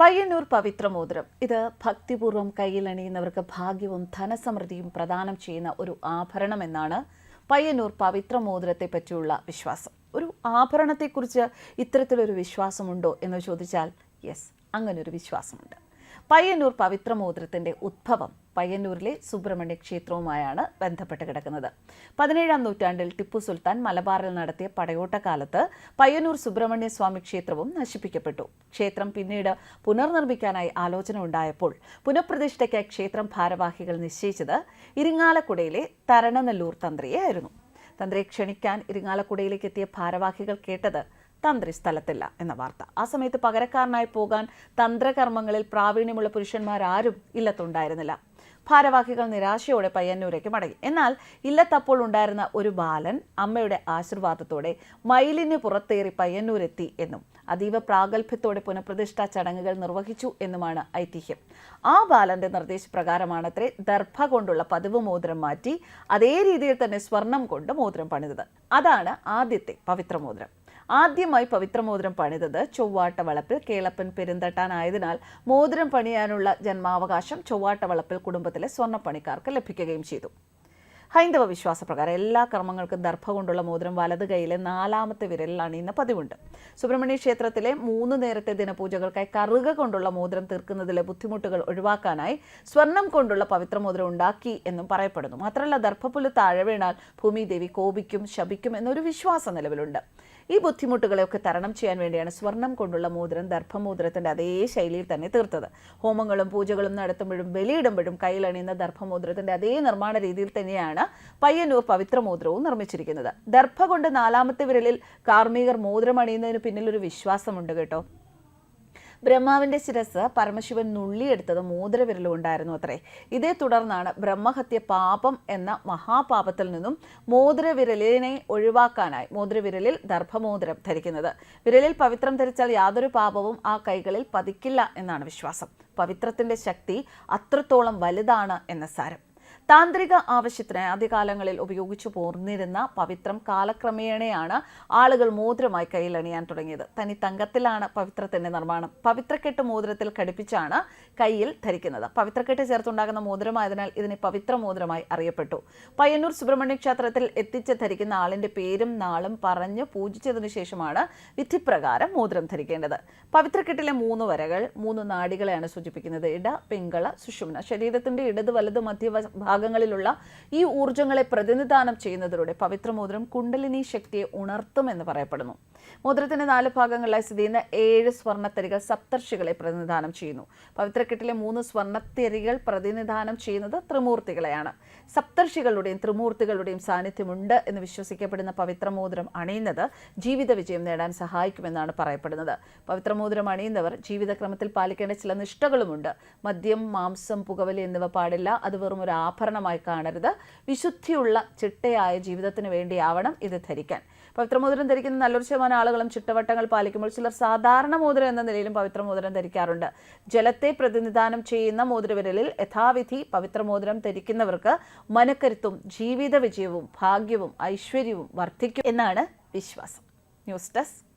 പയ്യന്നൂർ പവിത്രമോതിരം. ഇത് ഭക്തിപൂർവം കയ്യിലണിയുന്നവർക്ക് ഭാഗ്യവും ധനസമൃദ്ധിയും പ്രദാനം ചെയ്യുന്ന ഒരു ആഭരണം എന്നാണ് പയ്യന്നൂർ പവിത്രമോതിരത്തെ പറ്റിയുള്ള വിശ്വാസം. ഒരു ആഭരണത്തെക്കുറിച്ച് ഇത്തരത്തിലൊരു വിശ്വാസമുണ്ടോ എന്ന് ചോദിച്ചാൽ യെസ് അങ്ങനൊരു വിശ്വാസമുണ്ട്. പയ്യന്നൂർ പവിത്രമോതിരത്തിന്റെ ഉദ്ഭവം പയ്യന്നൂരിലെ സുബ്രഹ്മണ്യ ക്ഷേത്രവുമായാണ് ബന്ധപ്പെട്ട് കിടക്കുന്നത്. പതിനേഴാം നൂറ്റാണ്ടിൽ ടിപ്പു സുൽത്താൻ മലബാറിൽ നടത്തിയ പടയോട്ടക്കാലത്ത് പയ്യന്നൂർ സുബ്രഹ്മണ്യ സ്വാമി ക്ഷേത്രവും നശിപ്പിക്കപ്പെട്ടു. ക്ഷേത്രം പിന്നീട് പുനർനിർമ്മിക്കാനായി ആലോചന ഉണ്ടായപ്പോൾ പുനഃപ്രതിഷ്ഠയ്ക്കായി ക്ഷേത്രം ഭാരവാഹികൾ നിശ്ചയിച്ചത് ഇരിങ്ങാലക്കുടയിലെ തരണനെല്ലൂർ തന്ത്രിയായിരുന്നു. തന്ത്രിയെ ക്ഷണിക്കാൻ ഇരിങ്ങാലക്കുടയിലേക്ക് എത്തിയ ഭാരവാഹികൾ കേട്ടത് തന്ത്രി സ്ഥലത്തില്ല എന്ന വാർത്ത. ആ സമയത്ത് പകരക്കാരനായി പോകാൻ തന്ത്രകർമ്മങ്ങളിൽ പ്രാവീണ്യമുള്ള പുരുഷന്മാരാരും ഇല്ലത്തുണ്ടായിരുന്നില്ല. ഭാരവാഹികൾ നിരാശയോടെ പയ്യന്നൂരേക്ക് മടങ്ങി. എന്നാൽ ഇല്ലത്തപ്പോൾ ഉണ്ടായിരുന്ന ഒരു ബാലൻ അമ്മയുടെ ആശീർവാദത്തോടെ മയിലിന് പുറത്തേറി പയ്യന്നൂരെത്തി എന്നും അതീവ പ്രാഗൽഭ്യത്തോടെ പുനഃപ്രതിഷ്ഠാ ചടങ്ങുകൾ നിർവഹിച്ചു എന്നുമാണ് ഐതിഹ്യം. ആ ബാലന്റെ നിർദ്ദേശപ്രകാരമാണത്രേ ദർഭ കൊണ്ടുള്ള പതിവ് മോതിരം മാറ്റി അതേ രീതിയിൽ തന്നെ സ്വർണം കൊണ്ട് മോതിരം പണിതത്. അതാണ് ആദ്യത്തെ പവിത്രമോതിരം ആദ്യമായി പവിത്രമോതിരം പണിതത് ചൊവ്വാട്ട വളപ്പിൽ കേളപ്പൻ പെരുന്തട്ടാനായതിനാൽ മോതിരം പണിയാനുള്ള ജന്മാവകാശം ചൊവ്വാട്ട വളപ്പിൽ കുടുംബത്തിലെ സ്വർണപ്പണിക്കാർക്ക് ലഭിക്കുകയും ചെയ്തു. ഹൈന്ദവ വിശ്വാസപ്രകാരം എല്ലാ കർമ്മങ്ങൾക്കും ദർഭ കൊണ്ടുള്ള മോതിരം വലത് കൈയിലെ നാലാമത്തെ വിരലിൽ അണിയുന്ന പതിവുണ്ട്. സുബ്രഹ്മണ്യ ക്ഷേത്രത്തിലെ മൂന്ന് നേരത്തെ ദിനപൂജകൾക്കായി കറുക കൊണ്ടുള്ള മോതിരം തീർക്കുന്നതിലെ ബുദ്ധിമുട്ടുകൾ ഒഴിവാക്കാനായി സ്വർണം കൊണ്ടുള്ള പവിത്ര മോതിരം ഉണ്ടാക്കി എന്നും പറയപ്പെടുന്നു. മാത്രമല്ല ദർഭപ്പുല്ല് താഴെ വീണാൽ ഭൂമിദേവി കോപിക്കും ശപിക്കും എന്നൊരു വിശ്വാസം നിലവിലുണ്ട്. ഈ ബുദ്ധിമുട്ടുകളെയൊക്കെ തരണം ചെയ്യാൻ വേണ്ടിയാണ് സ്വർണം കൊണ്ടുള്ള മോതിരം ദർഭമോതിരത്തിന്റെ അതേ ശൈലിയിൽ തന്നെ തീർത്തത്. ഹോമങ്ങളും പൂജകളും നടത്തുമ്പോഴും ബലിയിടുമ്പോഴും കയ്യിലണിയുന്ന ദർഭമോതിരത്തിന്റെ അതേ നിർമ്മാണ രീതിയിൽ തന്നെയാണ് പയ്യന്നൂർ പവിത്രമോതിരവും നിർമ്മിച്ചിരിക്കുന്നത്. ദർഭ കൊണ്ട് നാലാമത്തെ വിരലിൽ കാർമികർ മോതിരം അണിയുന്നതിന് പിന്നിൽ ഒരു വിശ്വാസമുണ്ട് കേട്ടോ. ബ്രഹ്മാവിന്റെ ശിരസ് പരമശിവൻ നുള്ളിയെടുത്തത് മോതിരവിരലുണ്ടായിരുന്നു അത്രേ. ഇതേ തുടർന്നാണ് ബ്രഹ്മഹത്യ പാപം എന്ന മഹാപാപത്തിൽ നിന്നും മോതിരവിരലിനെ ഒഴിവാക്കാനായി മോതിരവിരലിൽ ദർഭമോതിരം ധരിക്കുന്നത്. വിരലിൽ പവിത്രം ധരിച്ചാൽ യാതൊരു പാപവും ആ കൈകളിൽ പതിക്കില്ല എന്നാണ് വിശ്വാസം. പവിത്രത്തിന്റെ ശക്തി അത്രത്തോളം വലുതാണ് എന്ന സാരം. താന്ത്രിക ആവശ്യത്തിന് ആദ്യകാലങ്ങളിൽ ഉപയോഗിച്ചു പോർന്നിരുന്ന പവിത്രം കാലക്രമേണയാണ് ആളുകൾ മോതിരമായി കയ്യിലണിയാൻ തുടങ്ങിയത്. തനി തങ്കത്തിലാണ് പവിത്രത്തിന്റെ നിർമ്മാണം. പവിത്രക്കെട്ട് മോതിരത്തിൽ ഘടിപ്പിച്ചാണ് കയ്യിൽ ധരിക്കുന്നത്. പവിത്രക്കെട്ട് ചേർത്തുണ്ടാകുന്ന മോതിരമായതിനാൽ ഇതിനെ പവിത്ര മോതിരമായി അറിയപ്പെട്ടു. പയ്യന്നൂർ സുബ്രഹ്മണ്യ ക്ഷേത്രത്തിൽ എത്തിച്ച് ധരിക്കുന്ന ആളിന്റെ പേരും നാളും പറഞ്ഞ് പൂജിച്ചതിനു ശേഷമാണ് വിധിപ്രകാരം മോതിരം ധരിക്കേണ്ടത്. പവിത്രക്കെട്ടിലെ മൂന്ന് വരകൾ മൂന്ന് നാടികളെയാണ് സൂചിപ്പിക്കുന്നത്. ഇട പിങ്കള സുഷുമ്ന. ശരീരത്തിന്റെ ഇടത് വലത് മധ്യ ഭാഗങ്ങളിലുള്ള ഈ ഊർജങ്ങളെ പ്രതിനിധാനം ചെയ്യുന്നതിലൂടെ പവിത്രമോതിരം കുണ്ടലിനി ശക്തിയെ ഉണർത്തും എന്ന് പറയപ്പെടുന്നു. മോതിരത്തിന്റെ നാല് ഭാഗങ്ങളിലായി സ്ഥിതി ചെയ്യുന്ന ഏഴ് സ്വർണത്തരികൾ സപ്തർഷികളെ പ്രതിനിധാനം ചെയ്യുന്നു. പവിത്രക്കെട്ടിലെ മൂന്ന് സ്വർണത്തരികൾ പ്രതിനിധാനം ചെയ്യുന്നത് ത്രിമൂർത്തികളെയാണ്. സപ്തർഷികളുടെയും ത്രിമൂർത്തികളുടെയും സാന്നിധ്യമുണ്ട് എന്ന് വിശ്വസിക്കപ്പെടുന്ന പവിത്രമോതിരം അണിയുന്നത് ജീവിത വിജയം നേടാൻ സഹായിക്കുമെന്നാണ് പറയപ്പെടുന്നത്. പവിത്രമോതിരം അണിയുന്നവർ ജീവിതക്രമത്തിൽ പാലിക്കേണ്ട ചില നിഷ്ഠകളുമുണ്ട്. മദ്യം മാംസം പുകവലി എന്നിവ പാടില്ല. അത് വെറും ഒരു ആഭരണമായി കാണരുത്. വിശുദ്ധിയുള്ള ചിട്ടയായ ജീവിതത്തിന് വേണ്ടിയാവണം ഇത് ധരിക്കാൻ. പവിത്രമോതിരം ധരിക്കുന്ന നല്ലൊരു ശതമാനം ആളുകളും ചിട്ടവട്ടങ്ങൾ പാലിക്കുമ്പോൾ ചിലർ സാധാരണ മോതിരം എന്ന നിലയിലും പവിത്രമോതിരം ധരിക്കാറുണ്ട്. ജലത്തെ പ്രതിനിധാനം ചെയ്യുന്ന മോതിരവിരലിൽ യഥാവിധി പവിത്രമോതിരം ധരിക്കുന്നവർക്ക് മനക്കരുത്തും ജീവിത വിജയവും ഭാഗ്യവും ഐശ്വര്യവും വർദ്ധിക്കും എന്നാണ് വിശ്വാസം. News desk